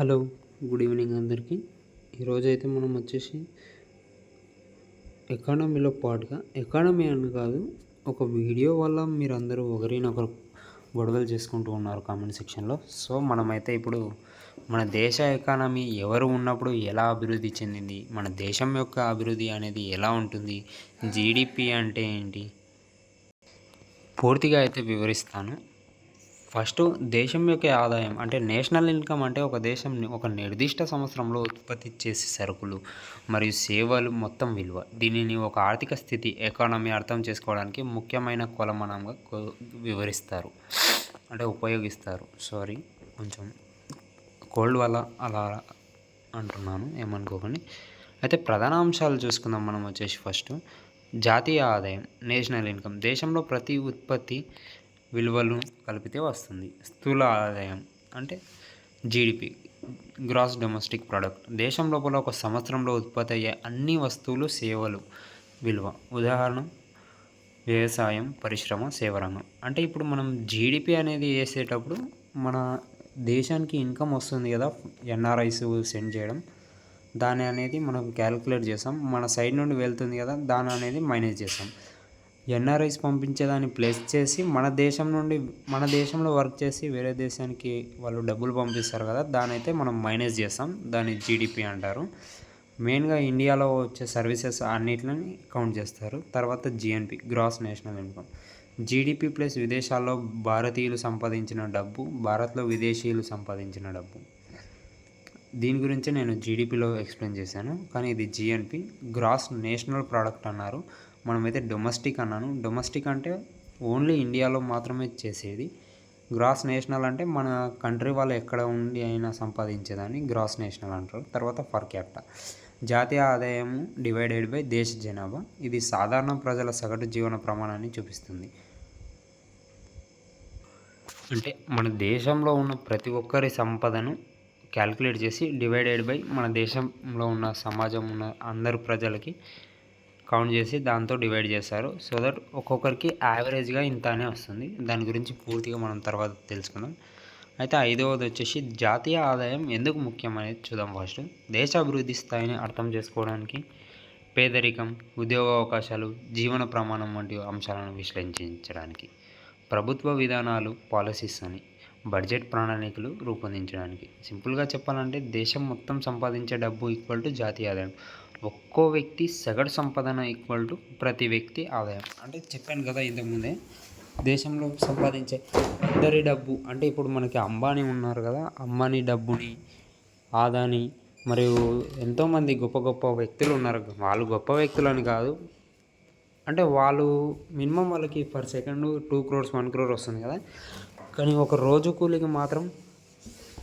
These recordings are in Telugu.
హలో గుడ్ ఈవినింగ్ అందరికీ. ఈరోజు అయితే మనం వచ్చేసి ఎకానమీలో పాటుగా ఎకానమీ అని కాదు ఒక వీడియో వల్ల మీరు అందరూ ఒకరినొకరు గొడవలు చేసుకుంటూ ఉన్నారు కామెంట్ సెక్షన్లో. సో మనమైతే ఇప్పుడు మన దేశ ఎకానమీ ఎవరు ఉన్నప్పుడు ఎలా అభివృద్ధి చెందింది మన దేశం యొక్క అభివృద్ధి అనేది ఎలా ఉంటుంది జీడిపి అంటే ఏంటి? పూర్తిగా అయితే వివరిస్తాను. ఫస్ట్ దేశం యొక్క ఆదాయం అంటే నేషనల్ ఇన్కమ్ అంటే ఒక దేశం ఒక నిర్దిష్ట సంవత్సరంలో ఉత్పత్తి చేసే సరుకులు మరియు సేవలు మొత్తం విలువ. దీనిని ఒక ఆర్థిక స్థితి ఎకానమీ అర్థం చేసుకోవడానికి ముఖ్యమైన కొలమానంగా వివరిస్తారు. అంటే ఉపయోగిస్తారు. సారీ కొంచెం కోల్డ్ వల్ల అలా అంటున్నాను ఏమనుకోకండి. అయితే ప్రధాన అంశాలు చూసుకుందాం మనం వచ్చేసి ఫస్ట్. జాతీయ ఆదాయం నేషనల్ ఇన్కమ్. దేశంలో ప్రతి ఉత్పత్తి విలువలు కలిపితే వస్తుంది. స్థూల ఆదాయం అంటే జీడిపి గ్రాస్ డొమెస్టిక్ ప్రోడక్ట్ దేశం లోపల ఒక సంవత్సరంలో ఉత్పత్తి అయ్యే అన్ని వస్తువులు సేవలు విలువ. ఉదాహరణ వ్యవసాయం పరిశ్రమ సేవరంగం. అంటే ఇప్పుడు మనం జీడిపి అనేది వేసేటప్పుడు మన దేశానికి ఇన్కమ్ వస్తుంది కదా ఎన్ఆర్ఐస్ సెండ్ చేయడం. దాని అనేది మనం క్యాలిక్యులేట్ చేస్తాం. మన సైడ్ నుండి వెళ్తుంది కదా దాని అనేది మైనస్ చేస్తాం. ఎన్ఆర్ఐస్ పంపించేదాన్ని ప్లేస్ చేసి మన దేశం నుండి మన దేశంలో వర్క్ చేసి వేరే దేశానికి వాళ్ళు డబ్బులు పంపిస్తారు కదా దాని అయితే మనం మైనస్ చేస్తాం. దాన్ని జీడిపి అంటారు. మెయిన్గా ఇండియాలో వచ్చే సర్వీసెస్ అన్నిటిని కౌంట్ చేస్తారు. తర్వాత GNP gross national income. GDP plus విదేశాల్లో భారతీయులు సంపాదించిన డబ్బు భారత్లో విదేశీయులు సంపాదించిన డబ్బు. దీని గురించి నేను జీడిపిలో ఎక్స్ప్లెయిన్ చేశాను. కానీ ఇది జిఎన్పి గ్రాస్ నేషనల్ ప్రోడక్ట్ అన్నారు. మనమైతే డొమెస్టిక్ అన్నాను. డొమెస్టిక్ అంటే ఓన్లీ ఇండియాలో మాత్రమే చేసేది. గ్రాస్ నేషనల్ అంటే మన కంట్రీ వాళ్ళు ఎక్కడ ఉండి అయినా సంపాదించేదాన్ని గ్రాస్ నేషనల్ అంటారు. తర్వాత ఫర్ క్యాపిటల్ జాతీయ ఆదాయం డివైడెడ్ బై దేశ జనాభా. ఇది సాధారణ ప్రజల సగటు జీవన ప్రమాణాన్ని చూపిస్తుంది. అంటే మన దేశంలో ఉన్న ప్రతి ఒక్కరి సంపదను క్యాల్కులేట్ చేసి డివైడెడ్ బై మన దేశంలో ఉన్న సమాజం ఉన్న అందరు ప్రజలకి కౌంట్ చేసి దాంతో డివైడ్ చేస్తారు సో దట్ ఒక్కొక్కరికి యావరేజ్గా ఇంత అనే వస్తుంది. దాని గురించి పూర్తిగా మనం తర్వాత తెలుసుకుందాం. అయితే ఐదవది వచ్చేసి జాతీయ ఆదాయం ఎందుకు ముఖ్యం అనేది చూద్దాం ఫస్ట్. దేశ అభివృద్ధి స్థాయిని అర్థం చేసుకోవడానికి పేదరికం ఉద్యోగ అవకాశాలు జీవన ప్రమాణం వంటి అంశాలను విశ్లేషించడానికి ప్రభుత్వ విధానాలు పాలసీస్ అని బడ్జెట్ ప్రణాళికలు రూపొందించడానికి. సింపుల్గా చెప్పాలంటే దేశం మొత్తం సంపాదించే డబ్బు ఈక్వల్ టు జాతీయ ఆదాయం. ఒక్కో వ్యక్తి సగటు సంపాదన ఈక్వల్ టు ప్రతి వ్యక్తి ఆదాయం. అంటే చెప్పాను కదా ఇంతకుముందే దేశంలో సంపాదించే ఇద్దరి డబ్బు అంటే ఇప్పుడు మనకి అంబానీ ఉన్నారు కదా అంబానీ డబ్బుని ఆదాని మరియు ఎంతోమంది గొప్ప గొప్ప వ్యక్తులు ఉన్నారు. వాళ్ళు గొప్ప వ్యక్తులని కాదు. అంటే వాళ్ళు మినిమం వాళ్ళకి per second two crores one crore వస్తుంది కదా. కానీ ఒక రోజు కూలికి మాత్రం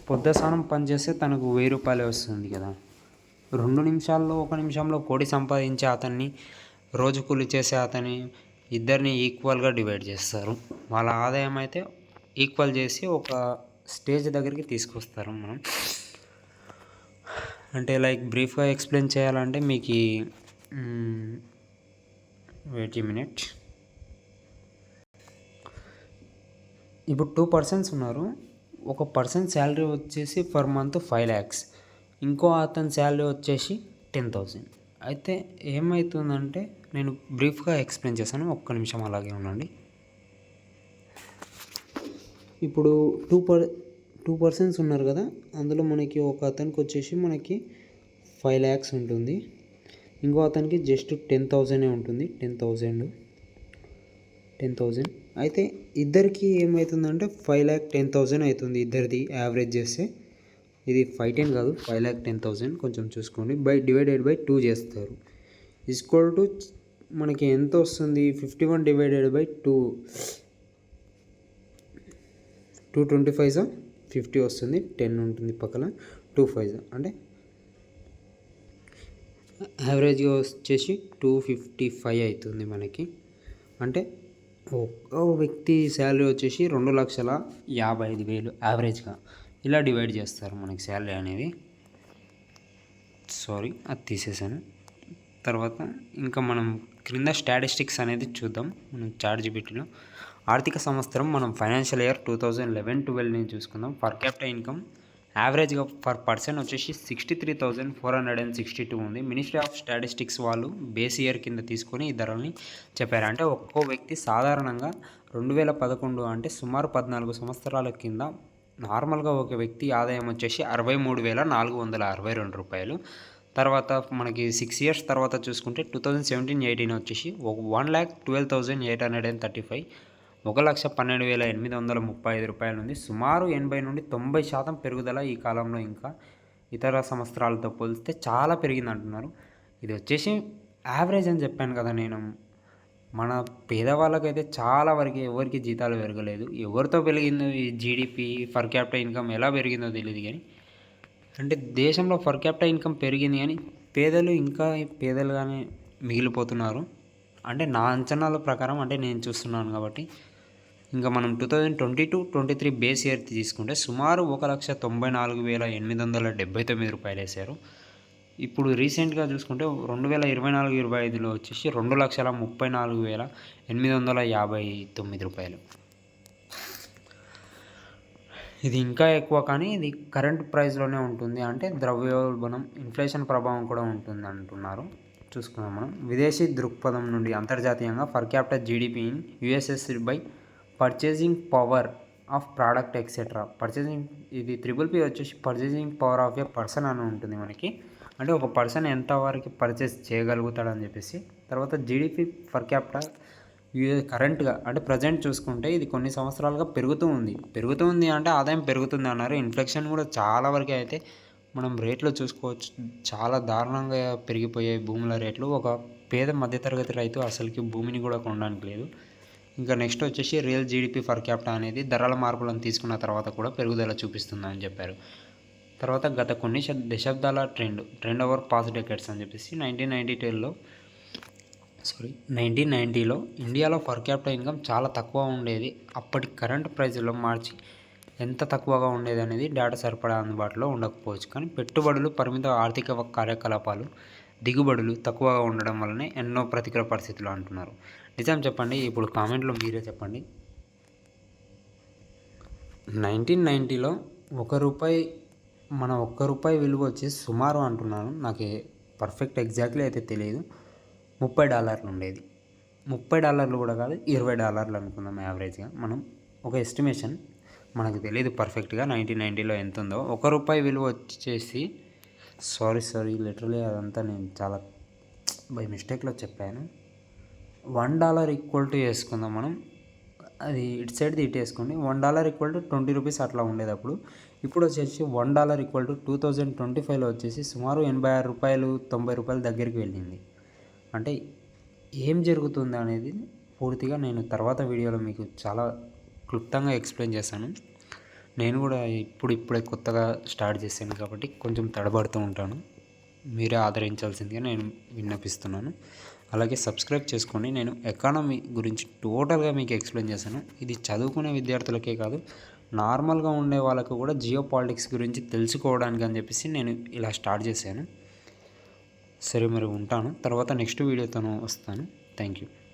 పొద్దసానం పనిచేస్తే తనకు వెయ్యి రూపాయలే వస్తుంది కదా. రెండు నిమిషాల్లో ఒక నిమిషంలో కోడి సంపాదించే అతన్ని రోజు కూలి చేసే అతని ఇద్దరిని ఈక్వల్గా డివైడ్ చేస్తారు. వాళ్ళ ఆదాయం అయితే ఈక్వల్ చేసి ఒక స్టేజ్ దగ్గరికి తీసుకొస్తారు మనం. అంటే లైక్ బ్రీఫ్గా ఎక్స్ప్లెయిన్ చేయాలంటే మీకు వెయిట్ మినిట్. ఇప్పుడు టూ పర్సన్స్ ఉన్నారు. ఒక పర్సన్ శాలరీ వచ్చేసి పర్ మంత్ ఫైవ్ ల్యాక్స్. ఇంకో అతని శాలరీ వచ్చేసి టెన్ థౌజండ్ అయితే ఏమవుతుందంటే నేను బ్రీఫ్గా ఎక్స్ప్లెయిన్ చేశాను ఒక్క నిమిషం అలాగే ఉండండి. ఇప్పుడు టూ పర్ టూ పర్సన్స్ ఉన్నారు కదా అందులో మనకి ఒక అతనికి వచ్చేసి మనకి ఫైవ్ ల్యాక్స్ ఉంటుంది. ఇంకో అతనికి జస్ట్ టెన్ థౌజండే ఉంటుంది టెన్ థౌజండ్ టెన్ థౌజండ్ అయితే ఇద్దరికి ఏమవుతుందంటే ఫైవ్ ల్యాక్ టెన్ థౌజండ్ అవుతుంది ఇద్దరిది యావరేజ్ చేస్తే. ఇది ఫైవ్ టెన్ కాదు ఫైవ్ ల్యాక్ టెన్ థౌజండ్ కొంచెం చూసుకోండి. బై డివైడెడ్ బై టూ చేస్తారు. ఈక్వల్ టు మనకి ఎంత వస్తుంది? Fifty one divided by two two twenty five fifty వస్తుంది. టెన్ ఉంటుంది పక్కన టూ ఫైవ్ అంటే యావరేజ్గా వచ్చేసి టూ ఫిఫ్టీ ఫైవ్ అవుతుంది మనకి. అంటే ఒక్కో వ్యక్తి శాలరీ వచ్చేసి రెండు లక్షల యాభై ఐదు వేలు యావరేజ్గా ఇలా డివైడ్ చేస్తారు మనకి శాలరీ అనేది. సారీ అది తీసేసాను. తర్వాత ఇంకా మనం క్రింద స్టాటిస్టిక్స్ అనేది చూద్దాం. మనం చార్ట్ జీబీటీలో ఆర్థిక సంవత్సరం మనం financial year two thousand eleven ట్వెల్వ్ని చూసుకుందాం. పర్ క్యాపిటల్ ఇన్కమ్ యావరేజ్గా పర్ పర్సన్ వచ్చేసి sixty three thousand four hundred and sixty two ఉంది. మినిస్ట్రీ ఆఫ్ స్టాటిస్టిక్స్ వాళ్ళు బేస్ ఇయర్ కింద తీసుకొని ఈ ధరల్ని చెప్పారు. అంటే ఒక్కో వ్యక్తి సాధారణంగా రెండు వేల పదకొండు అంటే సుమారు పద్నాలుగు సంవత్సరాల కింద నార్మల్గా ఒక వ్యక్తి ఆదాయం వచ్చేసి అరవై మూడు వేల నాలుగు వందల అరవై రెండు రూపాయలు. తర్వాత మనకి సిక్స్ ఇయర్స్ తర్వాత చూసుకుంటే టూ థౌజండ్ సెవెంటీన్ ఎయిటీన్ వచ్చేసి ఒక one lakh twelve thousand eight hundred and thirty five ఒక లక్ష పన్నెండు వేల ఎనిమిది వందల ముప్పై ఐదు రూపాయలు ఉంది. సుమారు ఎనభై నుండి తొంభై శాతం పెరుగుదల ఈ కాలంలో ఇంకా ఇతర సంవత్సరాలతో పోలిస్తే చాలా పెరిగింది అంటున్నారు ఇది వచ్చేసి యావరేజ్ అని చెప్పాను కదా నేను. మన పేదవాళ్ళకైతే చాలా వరకు ఎవరికి జీతాలు పెరగలేదు. ఎవరితో పెరిగిందో ఈ జీడిపి ఫర్ క్యాపిటల్ ఇన్కమ్ ఎలా పెరిగిందో తెలియదు కానీ అంటే దేశంలో ఫర్ క్యాపిటల్ ఇన్కమ్ పెరిగింది కానీ పేదలు ఇంకా పేదలుగానే మిగిలిపోతున్నారు. అంటే నా అంచనాల ప్రకారం అంటే నేను చూస్తున్నాను కాబట్టి ఇంకా మనం two thousand twenty two twenty three base year తీసుకుంటే సుమారు ఒక లక్ష తొంభై నాలుగు వేల ఎనిమిది వందల డెబ్బై తొమ్మిది రూపాయలు వేశారు. ఇప్పుడు రీసెంట్గా చూసుకుంటే రెండు వేల ఇరవై నాలుగు ఇరవై ఐదులో వచ్చేసి రెండు లక్షల ముప్పై నాలుగు వేల ఎనిమిది వందల యాభై తొమ్మిది రూపాయలు. ఇది ఇంకా ఎక్కువ కానీ ఇది కరెంట్ ప్రైస్లోనే ఉంటుంది. అంటే ద్రవ్యోల్బణం ఇన్ఫ్లేషన్ ప్రభావం కూడా ఉంటుంది అంటున్నారు చూసుకుందాం మనం. విదేశీ దృక్పథం నుండి అంతర్జాతీయంగా per capital GDP in USS by purchasing power of product etcetera purchasing ఇది త్రిబుల్ పి వచ్చేసి purchasing power of a person అని ఉంటుంది మనకి. అంటే ఒక పర్సన్ ఎంత వరకు పర్చేస్ చేయగలుగుతాడని చెప్పేసి తర్వాత జీడిపి ఫర్ క్యాపిటల్ కరెంట్గా అంటే ప్రజెంట్ చూసుకుంటే ఇది కొన్ని సంవత్సరాలుగా పెరుగుతూ ఉంది. పెరుగుతూ ఉంది అంటే ఆదాయం పెరుగుతుంది అన్నారు. ఇన్ఫ్లెక్షన్ కూడా చాలా వరకు అయితే మనం రేట్లు చూసుకోవచ్చు. చాలా దారుణంగా పెరిగిపోయాయి భూముల రేట్లు. ఒక పేద మధ్యతరగతి రైతు అసలుకి భూమిని కూడా కొనడానికి లేదు. ఇంకా నెక్స్ట్ వచ్చేసి రియల్ జీడిపి ఫర్ క్యాపిటల్ అనేది ధరల మార్పులను తీసుకున్న తర్వాత కూడా పెరుగుదల చూపిస్తుందని చెప్పారు. తర్వాత గత కొన్ని దశాబ్దాల trend trend over past decades అని చెప్పేసి నైన్టీన్ నైంటీ టెన్లో సారీ నైన్టీన్ నైంటీలో ఇండియాలో పర్ క్యాపిటల్ ఇన్కమ్ చాలా తక్కువ ఉండేది. అప్పటి కరెంట్ ప్రైజ్లో మార్చి ఎంత తక్కువగా ఉండేది అనేది డేటా సరిపడా అందుబాటులో ఉండకపోవచ్చు. కానీ పెట్టుబడులు పరిమిత ఆర్థిక కార్యకలాపాలు దిగుబడులు తక్కువగా ఉండడం వల్లనే ఎన్నో ప్రతికూల పరిస్థితులు అంటున్నారు. నిజం చెప్పండి ఇప్పుడు కామెంట్లో మీరే చెప్పండి. నైన్టీన్ నైంటీలో ఒక రూపాయి మన ఒక్క రూపాయి విలువ వచ్చి సుమారు అంటున్నాను. నాకు పర్ఫెక్ట్ ఎగ్జాక్ట్లీ అయితే తెలియదు. ముప్పై డాలర్లు ఉండేది. ముప్పై డాలర్లు కూడా కాదు ఇరవై డాలర్లు అనుకుందాం యావరేజ్గా మనం ఒక ఎస్టిమేషన్ మనకు తెలియదు పర్ఫెక్ట్గా నైన్టీన్ నైంటీలో ఎంత ఉందో ఒక రూపాయి విలువ వచ్చేసి సారీ సారీ లిటరలీ అదంతా నేను చాలా బై మిస్టేక్లో చెప్పాను. వన్ డాలర్ ఈక్వల్ టు వేసుకుందాం మనం. అది ఇటు సైడ్ది ఇటు వేసుకోండి. One dollar equal to twenty rupees అట్లా ఉండేటప్పుడు ఇప్పుడు వచ్చేసి one dollar equal to two thousand twenty ఫైవ్లో వచ్చేసి సుమారు ఎనభై ఆరు రూపాయలు తొంభై రూపాయల దగ్గరికి వెళ్ళింది. అంటే ఏం జరుగుతుంది అనేది పూర్తిగా నేను తర్వాత వీడియోలో మీకు చాలా క్లుప్తంగా ఎక్స్ప్లెయిన్ చేశాను నేను కూడా ఇప్పుడు ఇప్పుడే కొత్తగా స్టార్ట్ చేశాను కాబట్టి కొంచెం తడబడుతూ ఉంటాను. మీరే ఆదరించాల్సిందిగా నేను విన్నపిస్తున్నాను. అలాగే సబ్స్క్రైబ్ చేసుకోండి. నేను ఎకానమీ గురించి టోటల్గా మీకు ఎక్స్ప్లెయిన్ చేశాను ఇది చదువుకునే విద్యార్థులకే కాదు నార్మల్గా ఉండే వాళ్ళకు కూడా జియో పాలిటిక్స్ గురించి తెలుసుకోవడానికి అని చెప్పేసి నేను ఇలా స్టార్ట్ చేశాను. సరే మరి ఉంటాను. తర్వాత నెక్స్ట్ వీడియోతో వస్తాను. Thank you.